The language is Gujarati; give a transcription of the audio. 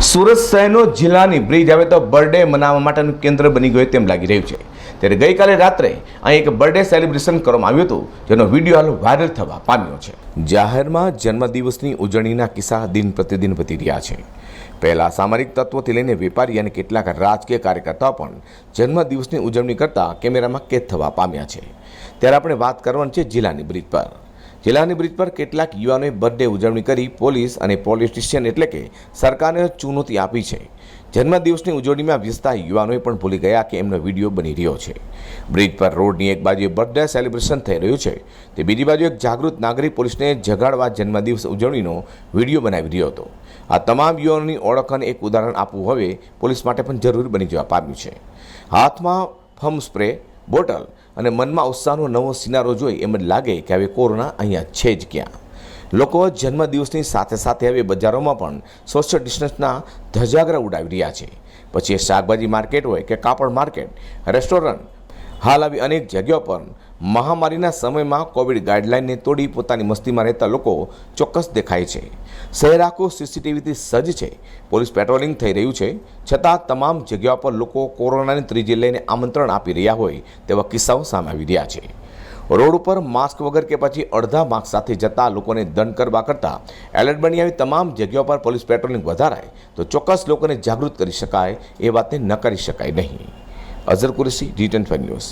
સુરત શહેરનો જિલ્લાની બ્રિજ હવે તો બર્થડે મનાવવા માટેનું કેન્દ્ર બની ગયું તેમ લાગી રહ્યું છે. ત્યારે ગઈકાલે રાત્રે અહીં એક બર્થડે સેલિબ્રેશન કરવામાં આવ્યું હતું, જેનો વીડિયો હાલ વાયરલ થવા પામ્યો છે. જાહેરમાં જન્મદિવસની ઉજવણીના કિસ્સા દિન પ્રતિદિન વધી રહ્યા છે. પહેલાં સામરિક તત્વોથી લઈને વેપારી અને કેટલાક રાજકીય કાર્યકર્તાઓ પણ જન્મદિવસની ઉજવણી કરતા કેમેરામાં કેદ થવા પામ્યા છે. ત્યારે આપણે વાત કરવાની છે જિલ્લાની બ્રિજ પર. જિલ્લાની બ્રિજ પર કેટલાક યુવાનોએ બર્થડે ઉજવણી કરી પોલીસ અને પોલિટિશિયન એટલે કે સરકારને ચુનૌતી આપી છે. જન્મદિવસની ઉજવણીમાં વ્યસ્તા યુવાનોએ પણ ભૂલી ગયા કે એમનો વીડિયો બની રહ્યો છે. બ્રિજ પર રોડની એક બાજુએ બર્થડે સેલિબ્રેશન થઈ રહ્યું છે. તે બીજી બાજુ એક જાગૃત નાગરિક પોલીસને જગાડવા જન્મદિવસ ઉજવણીનો વીડિયો બનાવી રહ્યો હતો. આ તમામ યુવાનોની ઓળખ અને એક ઉદાહરણ આપવું હવે પોલીસ માટે પણ જરૂરી બની જવા પામ્યું છે. હાથમાં ફમ સ્પ્રે બોટલ અને મનમાં ઉત્સાહનો નવો સિનારો જોઈ એમ જ લાગે કે હવે કોરોના અહીંયા છે જ ક્યાં. લોકો જન્મદિવસની સાથે સાથે હવે બજારોમાં પણ સોશિયલ ડિસ્ટન્સના ધજાગરા ઉડાવી રહ્યા છે. પછી એ શાકભાજી માર્કેટ હોય કે કાપડ માર્કેટ રેસ્ટોરન્ટ હાલ આવી અનેક જગ્યાઓ પર મહામારીના સમયમાં કોવિડ ગાઈડલાઇનને તોડી પોતાની મસ્તીમાં રહેતા લોકો ચોક્કસ દેખાય છે. શહેર આખું સીસીટીવીથી સજ્જ છે. પોલીસ પેટ્રોલિંગ થઈ રહ્યું છે. છતાં તમામ જગ્યાઓ પર લોકો કોરોનાની ત્રીજી લઈને આમંત્રણ આપી રહ્યા હોય તેવા કિસ્સાઓ સામે આવી રહ્યા છે. રોડ ઉપર માસ્ક વગર કે પછી અડધા માસ્ક સાથે જતા લોકોને દંડ કરવા કરતાં એલર્ટ બની આવી તમામ જગ્યાઓ પર પોલીસ પેટ્રોલિંગ વધારાય તો ચોક્કસ લોકોને જાગૃત કરી શકાય એ વાતને ન કરી શકાય નહીં. અઝર કુરેશી જી ન્યૂઝ.